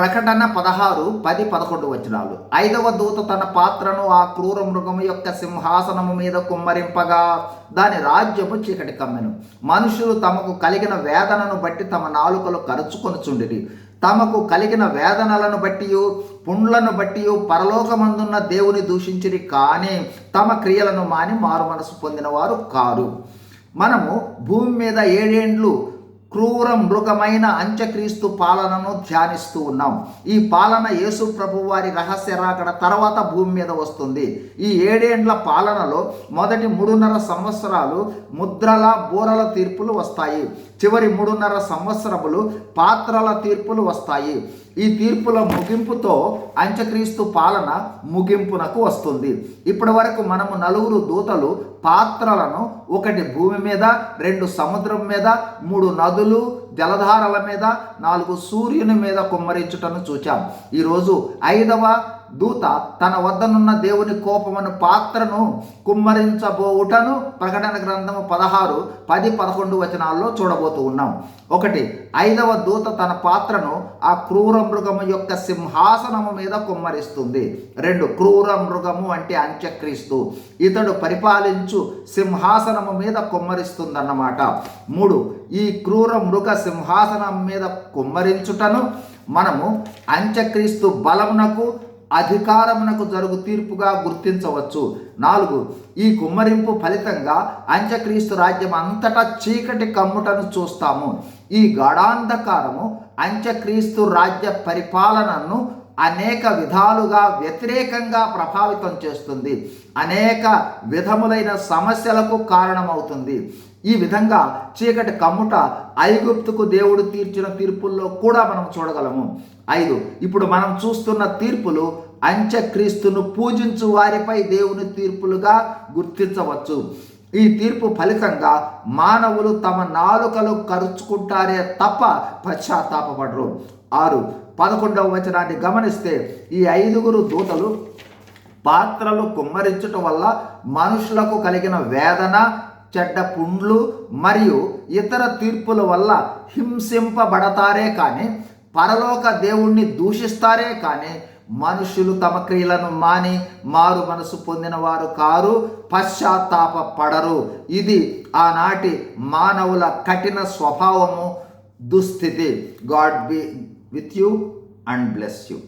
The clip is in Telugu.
ప్రకటన పదహారు పది పదకొండు వచనాలు. ఐదవ దూత తన పాత్రను ఆ క్రూర మృగము యొక్క సింహాసనము మీద కుమ్మరింపగా దాని రాజ్యము చీకటి కమ్మెను. మనుషులు తమకు కలిగిన వేదనను బట్టి తమ నాలుకలు కరుచుకొనుచుండిరి. తమకు కలిగిన వేదనలను బట్టి పుండ్లను బట్టి పరలోకమందున్న దేవుని దూషించిరి కానీ తమ క్రియలను మాని మారు మనసు పొందిన వారు కారు. మనము భూమి మీద ఏడేండ్లు క్రూర మృగమైన అంత్యక్రీస్తు పాలనను ధ్యానిస్తూ ఉన్నాం. ఈ పాలన యేసు ప్రభు వారి రహస్య రాకడ తర్వాత భూమి మీద వస్తుంది. ఈ ఏడేండ్ల పాలనలో మొదటి మూడున్నర సంవత్సరాలు ముద్రల బూరల తీర్పులు వస్తాయి. చివరి మూడున్నర సంవత్సరములు పాత్రల తీర్పులు వస్తాయి. ఈ తీర్పుల ముగింపుతో అంత్యక్రీస్తు పాలన ముగింపునకు వస్తుంది. ఇప్పటి వరకు మనము నలుగురు దూతలు పాత్రలను ఒకటి భూమి మీద రెండు సముద్రం మీద మూడు నదులు జలధారల మీద నాలుగు సూర్యుని మీద కుమ్మరించుటను చూచాం. ఈరోజు ఐదవ దూత తన వద్దనున్న దేవుని కోపమును పాత్రను కుమ్మరించబోవుటను ప్రకటన గ్రంథము పదహారు పది పదకొండు వచనాల్లో చూడబోతూ ఉన్నాం. ఒకటి ఐదవ దూత తన పాత్రను ఆ క్రూర మృగము యొక్క సింహాసనము మీద కుమ్మరిస్తుంది. రెండు క్రూర మృగము అంటే అంత్యక్రీస్తు. ఇతడు పరిపాలించు సింహాసనము మీద కుమ్మరిస్తుందన్నమాట. మూడు ఈ క్రూర మృగ సింహాసనం మీద కుమ్మరించుటను మనము అంత్యక్రీస్తు బలమునకు అధికారమునకు జరుగు తీర్పుగా గుర్తించవచ్చు. నాలుగు ఈ కుమ్మరింపు ఫలితంగా అంత్యక్రీస్తు రాజ్యం అంతటా చీకటి కమ్ముటను చూస్తాము. ఈ గాఢాంధకారము అంత్యక్రీస్తు రాజ్య పరిపాలనను అనేక విధాలుగా వ్యతిరేకంగా ప్రభావితం చేస్తుంది. అనేక విధములైన సమస్యలకు కారణమవుతుంది. ఈ విధంగా చీకటి కమ్ముట ఐగుప్తుకు దేవుడు తీర్చిన తీర్పుల్లో కూడా మనం చూడగలము. ఐదు ఇప్పుడు మనం చూస్తున్న తీర్పులు అంత్యక్రీస్తును పూజించు వారిపై దేవుని తీర్పులుగా గుర్తించవచ్చు. ఈ తీర్పు ఫలితంగా మానవులు తమ నాలుకలు కరుచుకుంటారే తప్ప పశ్చాత్తాపడరు ఆరు పదకొండవ వచనాన్ని గమనిస్తే ఈ ఐదుగురు దూతలు పాత్రలు కుమ్మరించటం వల్ల మనుషులకు కలిగిన వేదన చెడ్డ పుండ్లు మరియు ఇతర తీర్పుల వల్ల హింసింపబడతారే కానీ పరలోక దేవుణ్ణి దూషిస్తారే కానీ మనుషులు తమ క్రియలను మాని మారు మనసు పొందిన వారు కారు పశ్చాత్తాప పడరు. ఇది ఆనాటి మానవుల కఠిన స్వభావము దుస్థితి. God be with you and bless you